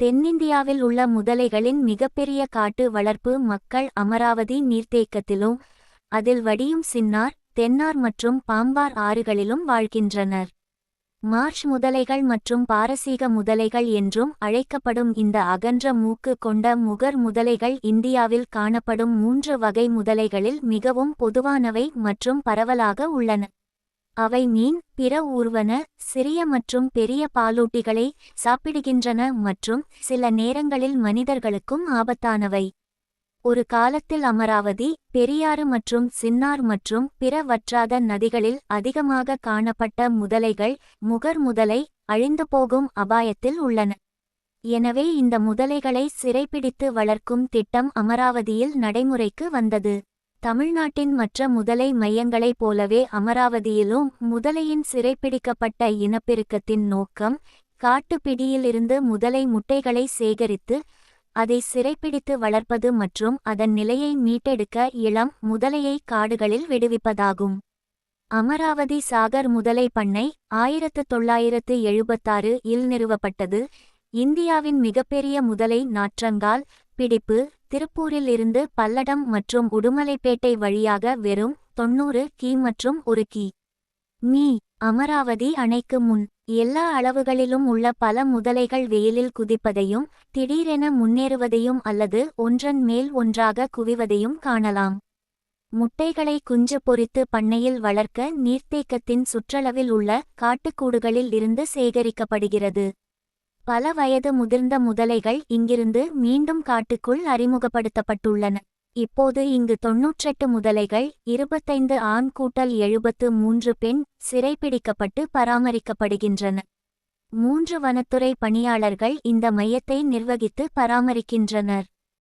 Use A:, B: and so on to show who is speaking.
A: தென்னிந்தியாவில் உள்ள முதலைகளின் மிகப்பெரிய காட்டு வளர்ப்பு மக்கள் அமராவதி நீர்த்தேக்கத்திலும் அதில் வடியும் சின்னார் தென்னார் மற்றும் பாம்பார் ஆறுகளிலும் வாழ்கின்றனர். மார்ச் முதலைகள் மற்றும் பாரசீக முதலைகள் என்றும் அழைக்கப்படும் இந்த அகன்ற மூக்கு கொண்ட முகர் முதலைகள் இந்தியாவில் காணப்படும் மூன்று வகை முதலைகளில் மிகவும் பொதுவானவை மற்றும் பரவலாக உள்ளன. அவை மீன் பிற ஊர்வன சிறிய மற்றும் பெரிய பாலூட்டிகளை சாப்பிடுகின்றன மற்றும் சில நேரங்களில் மனிதர்களுக்கும் ஆபத்தானவை. ஒரு காலத்தில் அமராவதி பெரியாறு மற்றும் சின்னார் மற்றும் பிற வற்றாத நதிகளில் அதிகமாக காணப்பட்ட முதலைகள் முகர் முதலை அழிந்து போகும் அபாயத்தில் உள்ளன. எனவே இந்த முதலைகளை சிறைப்பிடித்து வளர்க்கும் திட்டம் அமராவதியில் நடைமுறைக்கு வந்தது. தமிழ்நாட்டின் மற்ற முதலை மையங்களைப் போலவே அமராவதியிலும் முதலையின் சிறைப்பிடிக்கப்பட்ட இனப்பெருக்கத்தின் நோக்கம் காட்டுப்பிடியிலிருந்து முதலை முட்டைகளை சேகரித்து அதை சிறைப்பிடித்து வளர்ப்பது மற்றும் அதன் நிலையை மீட்டெடுக்க இளம் முதலையை காடுகளில் விடுவிப்பதாகும். அமராவதி சாகர் முதலை பண்ணை ஆயிரத்து தொள்ளாயிரத்து எழுபத்தாறு இல் நிறுவப்பட்டது. இந்தியாவின் மிகப்பெரிய முதலை நாற்றங்கால் பிடிப்பு திருப்பூரில் இருந்து பல்லடம் மற்றும் உடுமலைப்பேட்டை வழியாக வெறும் தொன்னூறு கி மற்றும் ஒரு கி. மீ. அமராவதி அணைக்கு முன் எல்லா அளவுகளிலும் உள்ள பல முதலைகள் வெயிலில் குதிப்பதையும் திடீரென முன்னேறுவதையும் அல்லது ஒன்றன் மேல் ஒன்றாக குவிவதையும் காணலாம். முட்டைகளை குஞ்சு பொரித்து பண்ணையில் வளர்க்க நீர்த்தேக்கத்தின் சுற்றளவில் உள்ள காட்டுக்கூடுகளில் இருந்து சேகரிக்கப்படுகிறது. பல வயது முதிர்ந்த முதலைகள் இங்கிருந்து மீண்டும் காட்டுக்குள் அறிமுகப்படுத்தப்பட்டுள்ளன. இப்போது இங்கு தொன்னூற்றெட்டு முதலைகள் இருபத்தைந்து ஆண் கூட்டல் எழுபத்து மூன்று பெண் சிறைப்பிடிக்கப்பட்டு பராமரிக்கப்படுகின்றன. மூன்று வனத்துறை பணியாளர்கள் இந்த மையத்தை நிர்வகித்து பராமரிக்கின்றனர்.